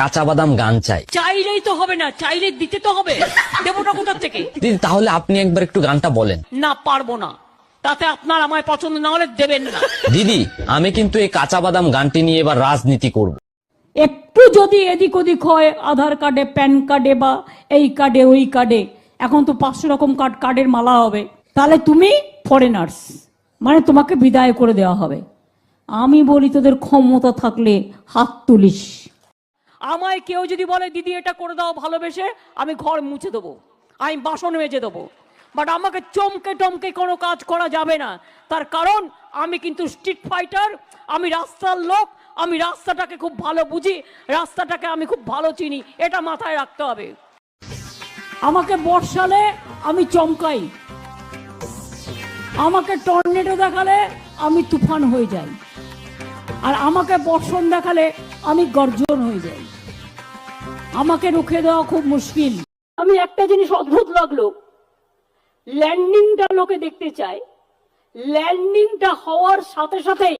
কাঁচা বাদাম গান চাই। চাইলেই তো হবে না চাইলে দিতে তো হবে। দেবোটা কোথার থেকে? দিদি তাহলে আপনি একবার একটু গানটা বলেন। না পারব না। তাতে আপনার আমায় পছন্দ না হলে দেবেন না। দিদি আমি কিন্তু এই কাঁচা বাদাম গানটি নিয়ে এবার রাজনীতি করব। একটু যদি এদিক ওদিক হয় আধার কার্ডে প্যান কার্ডে বা এই কার্ডে ওই কার্ডে এখন তো পাঁচশো রকম কার্ড কার্ডের মালা হবে। তাহলে তুমি ফরেনার্স মানে তোমাকে বিদায় করে দেওয়া হবে। আমি বলি তোদের ক্ষমতা থাকলে হাত তুলিস। আমায় কেউ যদি বলে, দিদি, এটা করে দাও ভালোবেসে, আমি ঘর মুছে দেবো, আমি বাসন মেজে দেবো। বাট আমাকে চমকে টমকে কোনো কাজ করা যাবে না। তার কারণ, আমি কিন্তু স্ট্রিট ফাইটার আমি রাস্তার লোক, আমি রাস্তাটাকে খুব ভালো বুঝি, রাস্তাটাকে আমি খুব ভালো চিনি, এটা মাথায় রাখতে হবে। আমাকে বর্ষালে আমি চমকাই। আমাকে টর্নেডো দেখালে আমি তুফান হয়ে যাই। আর আমাকে বর্ষণ দেখালে আমি গর্জন হয়ে যাই। আমাকে রুখে দেওয়া খুব মুশকিল। আমি একটা জিনিস অদ্ভুত লাগল। ল্যান্ডিংটা লোকে দেখতে চায়। ল্যান্ডিংটা হওয়ার সাথে সাথেই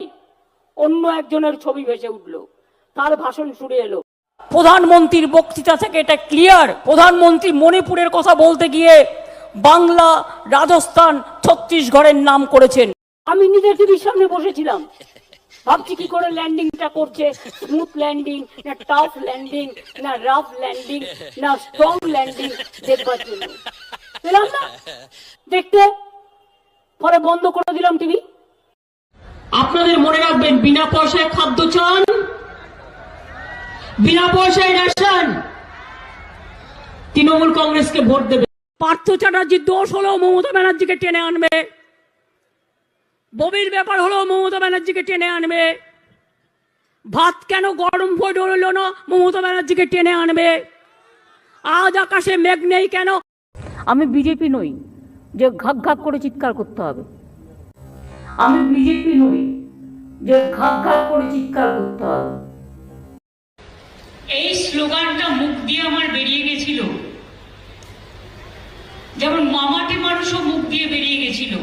অন্য একজনের ছবি ভেসে উঠল। তার ভাষণ শুরু এলো। প্রধানমন্ত্রীর বক্তৃতা থেকে এটা ক্লিয়ার প্রধানমন্ত্রী মণিপুরের কথা বলতে গিয়ে বাংলা, রাজস্থান, ছত্তিশগড়ের নাম করেছেন। আমি নিজের টিভির সামনে বসেছিলাম। ভাবছি কি করে ল্যান্ডিংটা করছে? স্মুথ ল্যান্ডিং না টাফ ল্যান্ডিং না রাফ ল্যান্ডিং না স্ট্রং ল্যান্ডিং দেখবার জন্য। পেলাম না? দেখতে? পরে বন্ধ করে দিলাম টিভি আপনাদের মনে রাখবেন বিনা পয়সায় খাদ্য চান বিনা পয়সায় রেশন তৃণমূল কংগ্রেসকে ভোট দেবে। পার্থ চ্যাটার্জির দোষ হলো মমতা ব্যানার্জিকে টেনে আনবে। ববির ব্যাপার হলো মমতা ব্যানার্জিকে টেনে আনবে। ভাত কেন গরম ভোট হলো না? মমতা ব্যানার্জিকে টেনে আনবে। আজ আকাশে মেঘ নেই কেন? আমি বিজেপি নই, যে ঘাক ঘাক করে চিৎকার করতে হবে। আমি বিজেপি নই, যে ঘাক ঘাক করে চিৎকার করতে হবে। এই স্লোগানটা মুখ দিয়ে আমার বেরিয়ে গেছিল। যেমন মামাটি মানুষও মুখ দিয়ে বেরিয়ে গেছিল।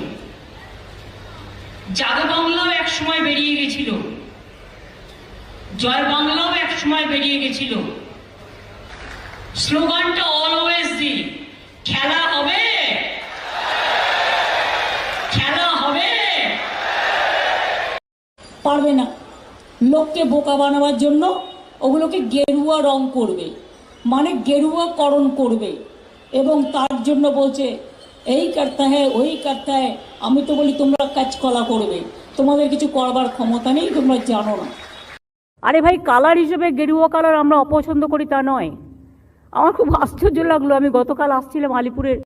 জাগা বাংলাও এক সময় বেরিয়ে গেছিল। জয় বাংলাও এক সময় বেরিয়ে গেছিল। স্লোগানটা অলওয়েজ দি, খেলা হবে? খেলা হবে? পারবে না। লোককে বোকা বানাবার জন্য ওগুলোকে গেরুয়া রং করবে। মানে গেরুয়াকরণ করবে। এবং তার জন্য বলছে এই করতে হ্যাঁ ওই করতে হ্যাঁ আমি তো বলি, তোমরা কাজ কলা করবে। তোমাদের কিছু করবার ক্ষমতা নেই, তোমরা জানো না। আরে ভাই, কালার হিসেবে গেরুয়া কালার আমরা অপছন্দ করি তা নয়। আমার খুব আশ্চর্য লাগল, আমি গতকাল আসছিলাম আলিপুরের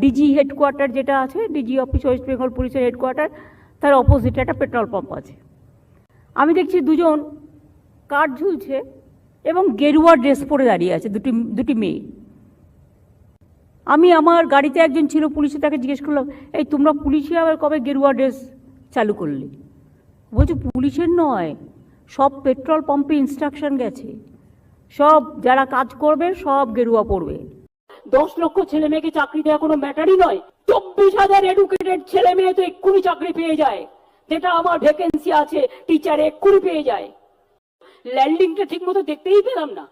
ডিজি হেডকোয়ার্টার যেটা আছে ডিজি অফিস ওয়েস্ট বেঙ্গল পুলিশের হেডকোয়ার্টার তার অপোজিটে একটা পেট্রোল পাম্প আছে। আমি দেখছি দুজন কাঠ ঝুলছে এবং গেরুয়া ড্রেস পরে দাঁড়িয়ে আছে, দুটি দুটি মেয়ে। আমি আমার গাড়িতে একজন ছিল, পুলিশে তাকে জিজ্ঞেস করলাম, এই তোমরা পুলিশে আবার কবে গেরুয়া ড্রেস চালু করলে? বলছে, পুলিশের নয়, সব পেট্রোল পাম্পে ইনস্ট্রাকশন গেছে। সব যারা কাজ করবে, সব গেরুয়া পড়বে। দশ লক্ষ ছেলে মেয়েকে চাকরি দেওয়া কোনো ম্যাটারই নয়। চব্বিশ হাজার এডুকেটেড ছেলে মেয়ে তো এক্ষুনি চাকরি পেয়ে যায়। যেটা আমার ভ্যাকেন্সি আছে টিচার এক্ষুনি পেয়ে যায়। ল্যান্ডিংটা ঠিক মতো দেখতেই পেলাম না।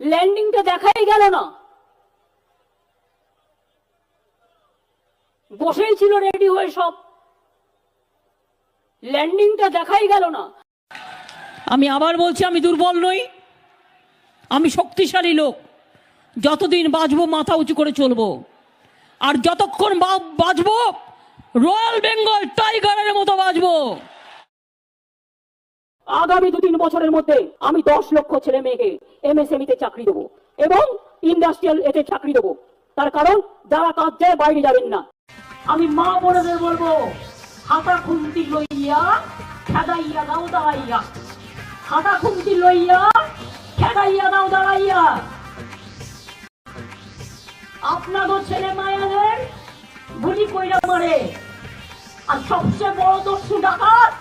ল্যান্ডিংটা দেখাই গেল না। বসেই ছিল রেডি হয়ে সব। ল্যান্ডিংটা দেখাই গেল না। আমি আবার বলছি আমি দুর্বল নই। আমি শক্তিশালী লোক। যতদিন বাঁচবো মাথা উঁচু করে চলবো। আর যতক্ষণ বাঁচবো রয়্যাল বেঙ্গল টাইগারের মতো বাঁচবো। আগামী দু তিন বছরের মধ্যে আমি দশ লক্ষ ছেলে মেয়েকে এমএসএমই তে চাকরি দেবো এবং ইন্ডাস্ট্রিয়াল এতে চাকরি দেবো। তার কারণ যারা কাজ যায় বাইরে যাবেন না। আমি মা বোনেদের বলব, হাতা খুন্তি লইয়া, খেদাইয়া দাও দাঁড়াইয়া। হাতা খুন্তি লইয়া, খেদাইয়া দাও দাঁড়াইয়া। আপনাদের ছেলে মায়াদের গুলি কইরা মারে। আর সবচেয়ে বড় দস্যু ডাকাত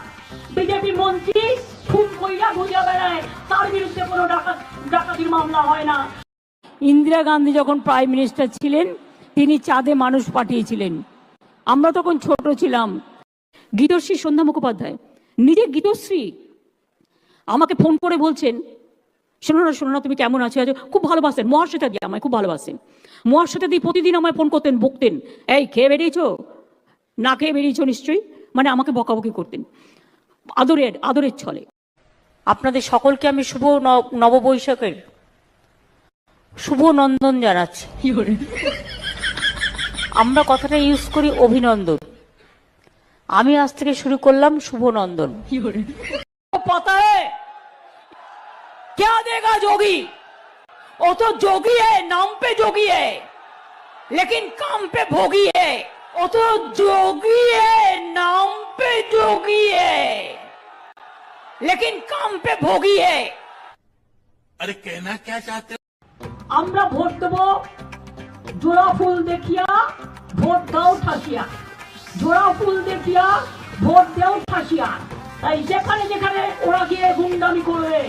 বিজেপি মন্ত্রী খুন কইরা ঘুরিয়া বেড়ায়। তার বিরুদ্ধে কোনো ডাকাত, ডাকাতির মামলা হয় না। ইন্দিরা গান্ধী যখন প্রাইম মিনিস্টার ছিলেন, তিনি চাঁদে মানুষ পাঠিয়েছিলেন। আমরা তখন ছোট ছিলাম। গীতশ্রী সন্ধ্যা মুখোপাধ্যায়। নিজে গীতশ্রী। আমাকে ফোন করে বলছেন শোনো না শোনো না তুমি কেমন আছো? আছো খুব ভালোবাসেন। মহাশ্বেতা দিয়ে আমায় খুব ভালোবাসেন। মহাশ্বেতা দিয়ে প্রতিদিন আমায় ফোন করতেন বকতেন এই খেয়ে বেরিয়েছো? না খেয়ে বেরিয়েছো নিশ্চয়ই? মানে আমাকে বকাবকি করতেন। আদরের আদরের ছলে। আপনাদের সকলকে আমি শুভ নববৈশাখের শুভ নন্দন জানাচ্ছি। আমরা কথাটা ইউজ করি অভিনন্দন আমি আজ থেকে শুরু করলাম শুভ নন্দন पता है क्या देगा जोगी वो तो जोगी है नाम पे जोगी है लेकिन काम पे भोगी है वो तो जोगी है नाम पे जोगी है लेकिन काम पे भोगी है अरे कहना क्या चाहते हो আমরা ভোট দেব জোড়া ফুল দেখিয়া ভোট দাও ঠাসিয়া। জোড়া ফুল দেখিয়া ভোট দেও ঠাসিয়া। তাই যেখানে যেখানে ওরা গিয়ে গুন্ডামি করবে।